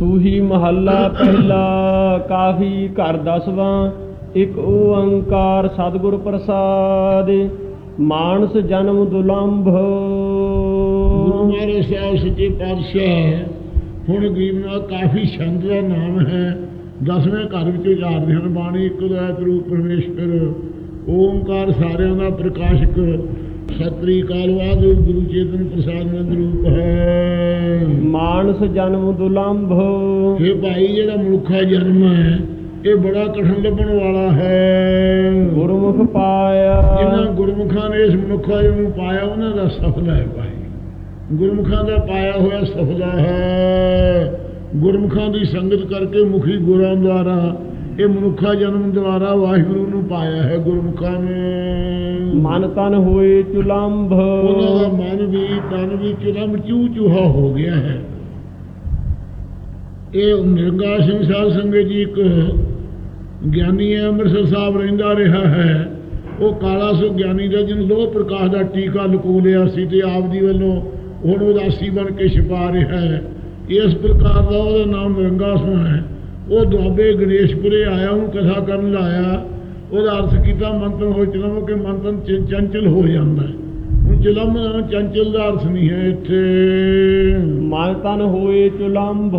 ਸੂਹੀ ਮਹੱਲਾ ਪਹਿਲਾ ਕਾਫੀ ਘਰ ਦਸਵਾਂ, ਇੱਕ ਓੰਕਾਰ ਸਤਿਗੁਰ ਪ੍ਰਸਾਦ, ਮਾਨਸ ਜਨਮ ਦੁਲੰਭ। ਗੁਰੂ ਮਹਾਰਾਜ ਸਾਹਿਬ ਸੱਚੇ ਪਾਤਸ਼ਾਹ ਹੁਣ ਗਰੀਬ ਕਾਫੀ ਛੰਦ ਦਾ ਨਾਮ ਹੈ? ਦਸਵੇਂ ਘਰ ਵਿੱਚ ਉਚਾਰਦੇ ਹਨ, ਬਾਣੀ ਇੱਕ ਦਾ ਰੂਪ ਪਰਮੇਸ਼ਰ ਓੰਕਾਰ ਸਾਰਿਆਂ ਦਾ ਪ੍ਰਕਾਸ਼ਕ। ਸਤਰੀ ਕਾਲਵਾਦ ਗੁਰੂ ਚੇਤਨ ਪ੍ਰਸਾਦ ਨੰਦ ਰੂਪ ਹੈ। ਮਾਨਸ ਜਨਮ ਦੁਲੰਭ। ਇਹ ਭਾਈ ਜਿਹੜਾ ਮਨੁੱਖਾ ਜਨਮ ਹੈ ਇਹ ਬੜਾ ਕਠਿਨ ਲੱਭਣ ਵਾਲਾ ਹੈ। ਗੁਰਮੁਖ ਪਾਇਆ। ਗੁਰਮੁਖਾਂ ਨੇ ਇਸ ਮਨੁੱਖਾ ਜਨਮ ਨੂੰ ਪਾਇਆ ਉਹਨਾਂ ਦਾ ਸਫਲ ਹੈ ਭਾਈ। ਗੁਰਮੁਖਾਂ ਦਾ ਪਾਇਆ ਹੋਇਆ ਸਫਲਾ ਹੈ। ਗੁਰਮੁਖਾਂ ਦੀ ਸੰਗਤ ਕਰਕੇ ਮੁਖੀ ਗੁਰਾਂ ਦੁਆਰਾ ਇਹ ਮਨੁੱਖਾ ਜਨਮ ਦੁਆਰਾ ਵਾਹਿਗੁਰੂ ਨੂੰ ਪਾਇਆ ਹੈ ਗੁਰਮੁਖਾਂ ਨੇ। ਮਨ ਤਨ ਹੋਏ ਚੁਲੰਭ। ਉਹਨਾਂ ਦਾ ਮਨ ਵੀ ਤਨ ਵੀ ਚੁਲਮ ਚੂ ਚੂਹਾ ਹੋ ਗਿਆ ਹੈ। ਇਹ ਨਿਰੰਗਾ ਸਿੰਘ ਸਾਹਿਬ ਸੰਗਤ ਜੀ ਇੱਕ ਗਿਆਨੀ ਹੈ, ਅੰਮ੍ਰਿਤਸਰ ਸਾਹਿਬ ਰਹਿੰਦਾ ਰਿਹਾ ਹੈ। ਉਹ ਕਾਲਾ ਸੋ ਗਿਆਨੀ ਦਾ, ਜਿਹਨੂੰ ਲੋਹ ਪ੍ਰਕਾਸ਼ ਦਾ ਟੀਕਾ ਲਕੋ ਲਿਆ ਸੀ ਤੇ ਆਪ ਦੀ ਵੱਲੋਂ ਹੁਣ ਉਦਾਸੀ ਬਣ ਕੇ ਛਪਾ ਰਿਹਾ ਹੈ। ਇਸ ਪ੍ਰਕਾਰ ਦਾ ਉਹਦਾ ਨਾਮ ਨਿਰੰਗਾ ਸਿੰਘ ਹੈ। ਉਹ ਦੁਆਬੇ ਗਣੇਸ਼ਪੁਰੇ ਆਇਆ, ਉਹਨੂੰ ਕਥਾ ਕਰਨ ਲਾਇਆ। ਉਹਦਾ ਅਰਥ ਕੀਤਾ ਮੰਤਨ ਹੋ ਚਲਮ ਕਿ ਮੰਤਨ ਚ- ਚੰਚਲ ਹੋ ਜਾਂਦਾ ਹੈ। ਚਲਮ ਚੰਚਲ ਦਾ ਅਰਥ ਨਹੀਂ ਹੈ ਇੱਥੇ। ਮਨ ਤਨ ਹੋਏ ਚੁਲੰਭ।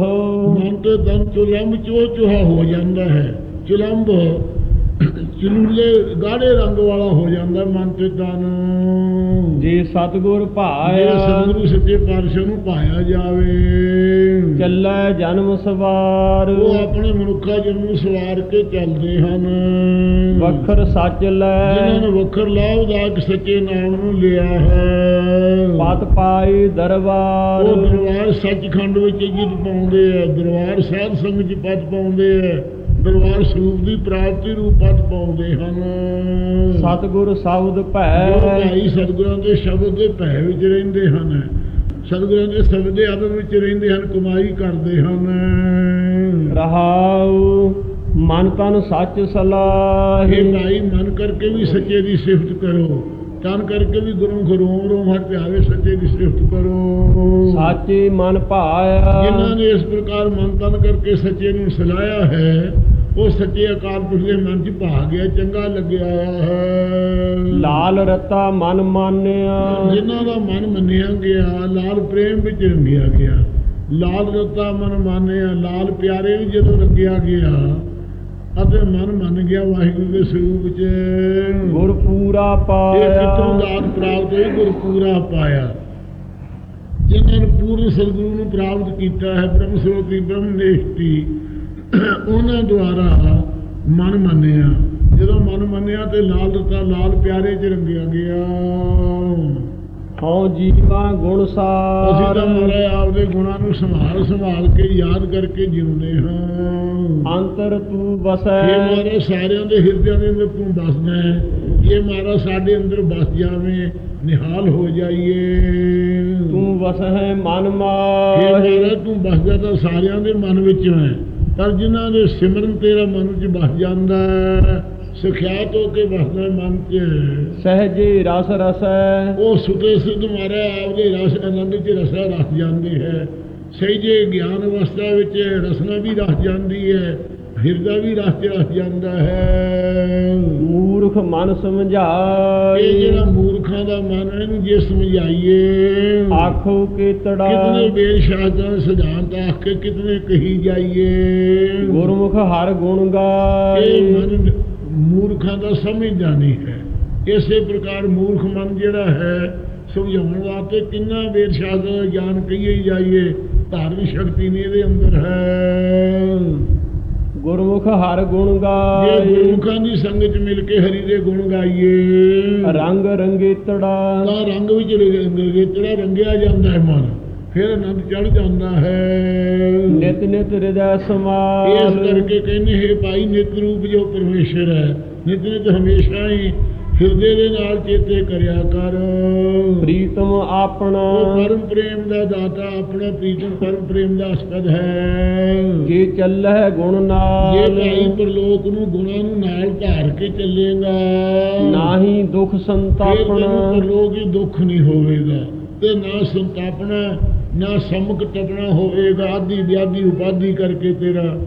ਮਨ ਤੇ ਤਨ ਚੁਲੰਬ ਚੋ ਚੁਹਾ ਹੋ ਜਾਂਦਾ ਹੈ। ਚੁਲੰਬ ਚਲੂਲੇ ਗਾੜੇ ਰੰਗ ਵਾਲਾ ਹੋ ਜਾਂਦਾ ਮਨ ਤੇ ਤਨ। ਜੇ ਸਤਿਗੁਰ ਭਾਇਆ ਸਤਿਗੁਰੂ ਸੱਚੇ ਪਾਤਸ਼ਾਹ ਨੂੰ ਪਾਇਆ ਜਾਵੇ। ਚੱਲੈ ਜਨਮ ਸਵਾਰ। ਉਹ ਆਪਣੇ ਮਨੁੱਖਾ ਜਨਮ ਸਵਾਰ ਕੇ ਚੱਲਦੇ ਹਨ। ਵਖਰ ਸੱਚ ਜਿਨ੍ਹਾਂ ਲੈ ਨੇ ਵਖਰ ਲਾਭਦਾਇਕ ਸੱਚੇ ਨਾਮ ਨੂੰ ਲਿਆ ਹੈ। ਪਤ ਪਾਈ ਦਰਬਾਰ। ਉਹ ਦਰਬਾਰ ਸੱਚਖੰਡ ਵਿੱਚ ਜਿੱਤ ਪਾਉਂਦੇ ਆ ਦਰਬਾਰ ਸਾਧ ਸੰਗਤ ਚ ਪਦ ਪਾਉਂਦੇ ਆ। ਦਰਬਾਰ ਸਰੂਪ ਦੀ ਪ੍ਰਾਪਤੀ ਪਦ ਪਾਉਂਦੇ ਹਨ। ਸਤਿਗੁਰ ਸ਼ਬਦ ਜੋ ਭੈ ਭਾਈ ਸਤਿਗੁਰਾਂ ਦੇ ਸ਼ਬਦ ਦੇ ਭੈ ਵਿੱਚ ਰਹਿੰਦੇ ਹਨ ਸਤਿਗੁਰਾਂ ਦੇ ਸ਼ਬਦ ਦੇ ਅਦਬ ਵਿੱਚ ਰਹਿੰਦੇ ਹਨ ਕਮਾਈ ਕਰਦੇ ਹਨ। ਰਹਾਉ ਮਨ ਤਨ ਸੱਚ ਇਹ ਸਲਾਹੇ ਭਾਈ ਮਨ ਕਰਕੇ ਵੀ ਸੱਚੇ ਦੀ ਸਿਫਤ ਕਰੋ। ਤਨ ਕਰਕੇ ਵੀ ਗੁਰੂ ਰੋਮ ਰੋਮ ਹਟ ਪਿਆਵੇ ਸੱਚੇ ਦੀ ਸਿਫਤ ਕਰੋ। ਸਾਚੇ ਮਨ ਜਿਨ੍ਹਾਂ ਭਾਇਆ ਨੇ ਇਸ ਪ੍ਰਕਾਰ ਮਨ ਤਨ ਕਰਕੇ ਸੱਚੇ ਨੂੰ ਸਲਾਇਆ ਹੈ ਉਹ ਸੱਚੇ ਅਕਾਲ ਪੁਰਖ ਦੇ ਮਨ 'ਚ ਭਾ ਗਿਆ ਚੰਗਾ ਲੱਗਿਆ ਹੈ। ਲਾਲ ਰਤਾ ਮਨ ਮਾਨਿਆ। ਜਿਨ੍ਹਾਂ ਦਾ ਮਨ ਮੰਨਿਆ ਗਿਆ ਲਾਲ ਪ੍ਰੇਮ ਵਿੱਚ ਰੰਗਿਆ ਗਿਆ। ਲਾਲ ਰਤਾ ਮਨ ਮਾਨਿਆ ਲਾਲ ਪਿਆਰੇ ਵੀ ਜਦੋਂ ਰੰਗਿਆ ਗਿਆ ਅਤੇ ਮਨ ਮੰਨ ਗਿਆ ਵਾਹਿਗੁਰੂ ਦੇ ਸਰੂਪ 'ਚ। ਗੁਰ ਪੂਰਾ ਇਹ ਕਿਤੋਂ ਪਾਇਆ ਦਾਤ ਪ੍ਰਾਪਤ ਹੋਈ ਗੁਰ ਪੂਰਾ ਪਾਇਆ। ਜਿਨ੍ਹਾਂ ਨੇ ਪੂਰਨ ਸਤਿਗੁਰੂ ਨੂੰ ਪ੍ਰਾਪਤ ਕੀਤਾ ਹੈ ਬ੍ਰਹਮ ਸਰੋਤੀ ਬ੍ਰਹਮ ਨਿਸ਼ਟੀ ਉਹਨਾਂ ਦੁਆਰਾ ਮਨ ਮੰਨਿਆ। ਜਦੋਂ ਮਨ ਮੰਨਿਆ ਤੇ ਲਾਲ ਰਤਾ ਲਾਲ ਪਿਆਰੇ ਚ ਰੰਗਿਆ ਗਿਆ। ਹਉ ਜੀਵਾ ਗੁਣ ਅਸੀਂ ਸਾਰ। ਤਾਂ ਮਰੇ ਆਪਦੇ ਗੁਣਾਂ ਨੂੰ ਸੰਭਾਲ ਸੰਭਾਲ ਕੇ ਯਾਦ ਕਰਕੇ ਜਿਉਂਦੇ ਹਾਂ। ਅੰਤਰ ਤੂੰ ਇਹ ਵਸੈ ਮਾਰੇ ਸਾਰਿਆਂ ਦੇ ਹਿਰਦਿਆਂ ਦੇ ਅੰਦਰ ਤੂੰ ਬਸਦਾ ਹੈ। ਇਹ ਮਾਰਾ ਸਾਡੇ ਅੰਦਰ ਬਸ ਜਾਵੇਂ ਨਿਹਾਲ ਹੋ ਜਾਈਏ। ਤੂੰ ਵਸੈ ਮਨ ਇਹ ਮਾਹੀ। ਮਾਰਾ ਤੂੰ ਬਸਦਾ ਤਾਂ ਸਾਰਿਆਂ ਦੇ ਮਨ ਵਿੱਚ ਹੈ। ਪਰ ਜਿਨ੍ਹਾਂ ਦੇ ਸਿਮਰਨ ਤੇਰਾ ਮਨ ਵਿੱਚ ਬਸ ਜਾਂਦਾ ਹੈ, ਸੁਖਿਆਤ ਹੋ ਕੇ ਬਸਦਾ ਹੈ ਮਨ 'ਚ। ਸਹਜੇ ਰਸ ਰਸੈ ਉਹ ਸੁਤੇ ਸਿੱਧ ਮਾਰਾ ਆਪਦੇ ਰਸ ਆਨੰਦ 'ਚ ਰਸਾ ਰਸ ਜਾਂਦੀ ਹੈ। ਸਹੀ ਜੇ ਗਿਆਨ ਅਵਸਥਾ ਵਿੱਚ ਰਸਨਾ ਵੀ ਰਸ ਜਾਂਦੀ ਹੈ ਹਿਰਦਾ ਵੀ ਰਸ ਰਸ ਜਾਂਦਾ ਹੈ। ਮੂਰਖ ਮਨ ਇਹ ਸਮਝਾਈ ਜਿਹੜਾ ਮੂਰਖਾਂ ਦਾ ਮਨ ਹੈ, ਇਹਨੂੰ ਜੇ ਸਮਝਾਈਏ। ਆਖੋ ਕੀਤੜਾ ਕਿਤਨੇ ਬੇਲ ਸ਼ਾਸਤਰਾਂ ਦੇ ਸਿਧਾਂਤ ਆਖ ਕੇ ਕਿਤਨੇ ਕਹੀ ਜਾਈਏ। ਗੁਰਮੁਖ ਹਰ ਗੁਣ ਇਹ ਗਾਏ। ਮਨ ਮੂਰਖਾਂ ਦਾ ਸਮਝਦਾ ਨਹੀਂ ਹੈ। ਇਸੇ ਪ੍ਰਕਾਰ ਮੂਰਖ ਮਨ ਜਿਹੜਾ ਹੈ ਸਮਝਾਉਣ ਵਾਸਤੇ ਕਿੰਨਾ ਬੇਲ ਸ਼ਾਸਤਰਾਂ ਦਾ ਗਿਆਨ ਕਹੀਏ ਜਾਈਏ ਧਾਰਮਿਕ ਸ਼ਕਤੀ ਨਹੀਂ ਇਹਦੇ ਅੰਦਰ ਹੈ। ਗੁਰਮੁਖ ਹਰ ਗੁਣ ਜੇ ਗਾਏ ਗੁਰਮੁਖਾਂ ਦੀ ਸੰਗਤ ਮਿਲ ਕੇ ਹਰੀ ਦੇ ਗੁਣ ਗਾਈਏ। ਰੰਗ ਰੰਗੀਤੜਾ। ਤਾਂ ਰੰਗ ਵਿੱਚ ਰੰਗੇਤੜਾ ਰੰਗਿਆ ਜਾਂਦਾ ਹੈ ਮਨ। ਫਿਰ ਆਨੰਦ ਚੜ ਜਾਂਦਾ ਹੈ। ਨਿਤ ਨਿਤ ਹਿਰਦੈ ਇਸ ਸਮਾਲ ਕਰਕੇ ਕਹਿੰਦੇ ਹੈ ਭਾਈ ਨਿਤ ਰੂਪ ਜੋ ਪਰਮੇਸ਼ਰ ਹੈ ਨਿਤ ਨਿਤ ਹਮੇਸ਼ਾ ਹੀ ਹਿਰਦੇ ਦੇ ਨਾਲ ਚੇਤੇ ਕਰਿਆ ਕਰ। ਪ੍ਰੀਤਮ ਆਪਣਾ। ਪਰਮ ਪ੍ਰੇਮ ਦਾ ਦਾਤਾ ਆਪਣਾ ਪ੍ਰੀਤਮ ਪਰਮ ਪ੍ਰੇਮ ਦਾ ਅਸਪਦ ਹੈ। ਜੇ ਚੱਲੈ ਗੁਣ ਜੇ ਨਾਲ ਭਾਈ ਪਰਲੋਕ ਨੂੰ ਗੁਣਾਂ ਨੂੰ ਨਾਲ ਧਾਰ ਕੇ ਚੱਲੇਗਾ। ਨਾਹੀ ਦੁਖ ਸੰਤਾਪਣਾ। ਪਰਲੋਕ ਹੀ ਦੁੱਖ ਨਹੀਂ ਹੋਵੇਗਾ ਤੇ ਨਾ ਸੰਤਾਪਣਾ ਨਾ ਸਮਕ ਟਪਣਾ ਹੋਵੇਗਾ, ਆਦੀ ਵਿਆਦੀ ਉਪਾਦੀ ਕਰਕੇ ਤੇਰਾ।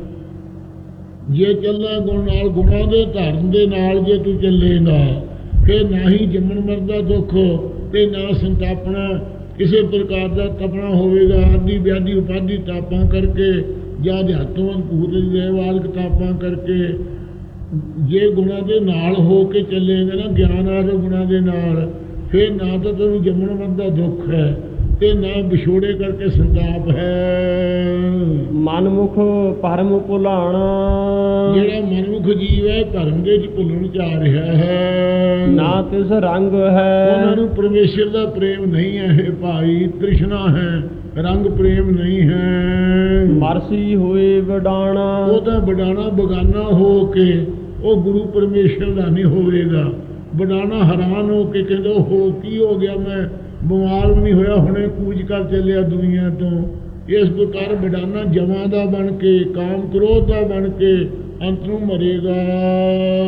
ਜੇ ਚੱਲਣਾ ਗੁਣ ਨਾਲ ਗੁਣਾਂ ਦੇ ਧਰਮ ਦੇ ਨਾਲ ਜੇ ਤੂੰ ਚੱਲੇਗਾ ਫਿਰ ਨਾ ਹੀ ਜੰਮਣ ਮਰਦਾ ਦੁੱਖ, ਤੇ ਨਾ ਸੰਤਾਪਣਾ। ਕਿਸੇ ਪ੍ਰਕਾਰ ਦਾ ਤਪਣਾ ਹੋਵੇਗਾ, ਆਦੀ ਵਿਆਦੀ ਉਪਾਦੀ ਤਾਪਾਂ ਕਰਕੇ ਜਾਂ ਅਧਿਆਤਮ ਭੂਤ ਦੇ ਵਾਲ ਕਿਤਾਬਾਂ ਕਰਕੇ। ਜੇ ਗੁਣਾਂ ਦੇ ਨਾਲ ਹੋ ਕੇ ਚੱਲੇਗਾ ਨਾ, ਗਿਆਨ ਆਦਿ ਗੁਣਾਂ ਦੇ ਨਾਲ, ਫਿਰ ਨਾ ਤਾਂ ਤੈਨੂੰ ਜੰਮਣ ਮਰਦਾ ਦੁੱਖ ਹੈ। ਤੇ ਨਾ ਵਿਛੋੜੇ ਕਰਕੇ ਸੰਤਾਪ ਹੈ। ਮਨਮੁਖ ਪਰਮ ਭੁਲਾਣਾ। ਜਿਹੜਾ ਮਨੁੱਖ ਜੀਵ ਹੈ ਧਰਮ ਦੇ ਵਿੱਚ ਭੁੱਲਣ ਆ ਰਿਹਾ ਹੈ। ਨਾ ਤਿਸ ਰੰਗ ਉਹਨਾਂ ਹੈ ਨੂੰ ਪਰਮੇਸ਼ਰ ਦਾ ਪ੍ਰੇਮ ਨਹੀਂ ਹੈ ਇਹ ਭਾਈ ਤ੍ਰਿਸ਼ਨਾ ਹੈ ਰੰਗ ਪ੍ਰੇਮ ਨਹੀਂ ਹੈ। ਮਰਸੀ ਹੋਏ ਵਡਾਣਾ। ਉਹ ਤਾਂ ਬਡਾਣਾ ਬਗਾਨਾ ਹੋ ਕੇ ਉਹ ਗੁਰੂ ਪਰਮੇਸ਼ਰ ਦਾ ਨਹੀਂ ਹੋਵੇਗਾ। ਬਡਾਣਾ ਹੈਰਾਨ ਹੋ ਕੇ ਕਹਿੰਦਾ ਹੋ ਕੀ ਹੋ ਗਿਆ ਮੈਂ? ਬਿਮਾਰ ਵੀ ਨਹੀਂ ਹੋਇਆ ਹੁਣੇ ਕੂਚ ਕਰ ਚੱਲਿਆ ਦੁਨੀਆ ਤੋਂ। ਇਸ ਪ੍ਰਕਾਰ ਬਡਾਨਾ ਜਮਾਂ ਦਾ ਬਣ ਕੇ ਕਾਮ ਕ੍ਰੋਧ ਦਾ ਬਣ ਕੇ ਅੰਤ ਨੂੰ ਮਰੇਗਾ।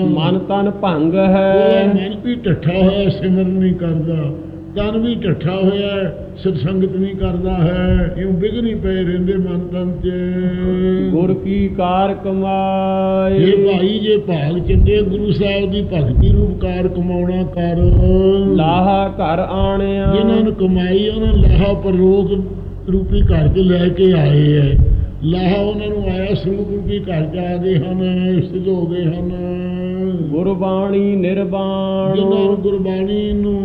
ਮਨ ਤਨ ਭੰਗ ਹੈ। ਮਨ ਵੀ ਟੱਠਾ ਹੋਇਆ ਸਿਮਰਨ ਨਹੀਂ ਕਰਦਾ। ਤਨ ਵੀ ਟੱਠਾ ਹੋਇਆ ਹੈ, ਸਤਸੰਗਤ ਨਹੀਂ ਕਰਦਾ ਹੈ ਇਉਂ ਬਿਗਨੀ ਪਏ ਰਹਿੰਦੇ ਮਨ ਤਨ ਚ। ਗੁਰ ਕੀ ਕਾਰ ਇਹ ਕਮਾਏ ਭਾਈ ਜੇ ਭਾਗ ਚੰਗੇ ਗੁਰੂ ਸਾਹਿਬ ਦੀ ਭਗਤੀ ਰੂਪ ਕਾਰ ਕਮਾਉਣਾ ਕਰ। ਲਾਹਾ ਘਰ ਆਣਿਆ। ਜਿਨ੍ਹਾਂ ਨੂੰ ਕਮਾਈ ਉਹਨਾਂ ਲਾਹਾ ਪਰਲੋਕ ਰੂਪੀ ਘਰ ਚ ਲੈ ਕੇ ਆਏ ਹੈ। ਲਾਹਾ ਉਹਨਾਂ ਨੂੰ ਆਇਆ ਸਰੂਪ ਰੂਪੀ ਘਰ ਆ ਗਏ ਹਨ ਸਿੱਧ ਹੋ ਗਏ ਹਨ। ਗੁਰਬਾਣੀ ਨਿਰਵਾਣ। ਜਿਨ੍ਹਾਂ ਗੁਰਬਾਣੀ ਨੂੰ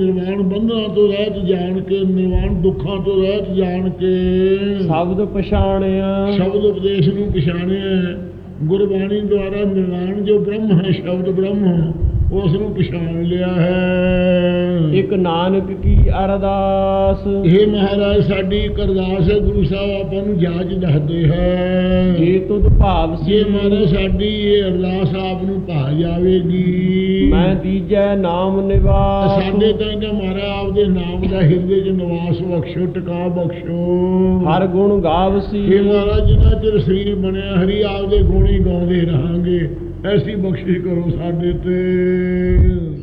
ਨਿਰਵਾਣ ਬੰਧਨਾਂ ਤੋਂ ਰਹਿਤ ਜਾਣ ਕੇ ਨਿਰਵਾਣ ਦੁੱਖਾਂ ਤੋਂ ਰਹਿਤ ਜਾਣ ਕੇ ਸ਼ਬਦ ਪਛਾਣਿਆ। ਸ਼ਬਦ ਉਪਦੇਸ਼ ਨੂੰ ਪਛਾਣਿਆ। ਗੁਰਬਾਣੀ ਦੁਆਰਾ ਨਿਰਵਾਣ ਜੋ ਬ੍ਰਹਮ ਹੈ ਸ਼ਬਦ ਬ੍ਰਹਮ। ਉਸ ਨੂੰ ਪਛਾਣ ਲਿਆ ਹੈ। ਇੱਕ ਨਾਨਕ ਕੀ ਅਰਦਾਸ? ਇਹ ਮਹਾਰਾਜ ਸਾਡੀ ਇੱਕ ਅਰਦਾਸ ਹੈ ਗੁਰੂ ਸਾਹਿਬ ਆਪਾਂ ਨੂੰ ਜਾਚ ਦੱਸਦੇ ਹੈ। ਜੇ ਤੁਧ ਭਾਵ ਸੀ ਮਹਾਰਾਜ ਸਾਡੀ ਇਹ ਅਰਦਾਸ ਆਪ ਨੂੰ ਭਾ ਜਾਵੇਗੀ। ਮੈਂ ਦੀਜੈ ਨਾਮ ਨਿਵਾਸ। ਸਾਡੇ ਤਾਂ ਇਹਦਾ ਮਹਾਰਾਜ ਆਪਦੇ ਨਾਮ ਦਾ ਹਿਰਦੇ 'ਚ ਨਿਵਾਸ ਬਖਸ਼ੋ ਟਿਕਾ ਬਖਸ਼ੋ। ਹਰ ਗੁਣ ਗਾਵਸੀ। ਇਹ ਮਹਾਰਾਜ ਜਿੰਨਾ ਚਿਰ ਸਰੀਰ ਬਣਿਆ ਹਰੀ ਆਪਦੇ ਗੁਣ ਹੀ ਗਾਉਂਦੇ ਰਹਾਂਗੇ। ਐਸੀ ਬਖਸ਼ਿਸ਼ ਕਰੋ ਸਾਡੇ ਤੇ।